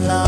the.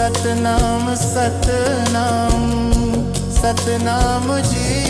Satnam Satnam Satnam ji.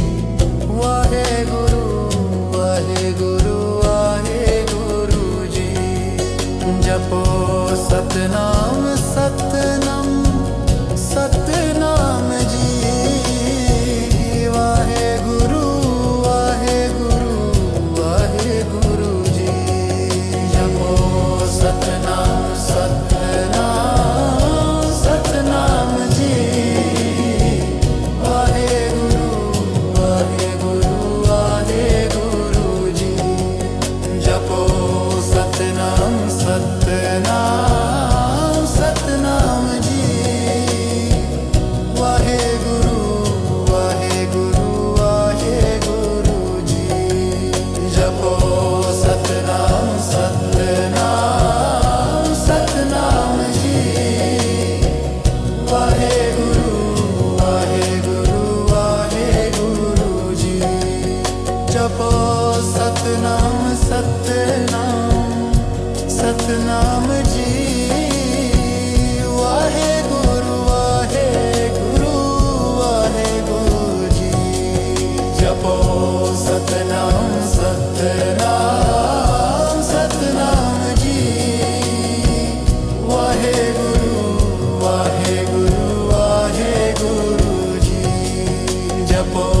ਜਪੋ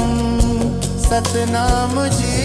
ਸਤਨਾਮ ਜੀ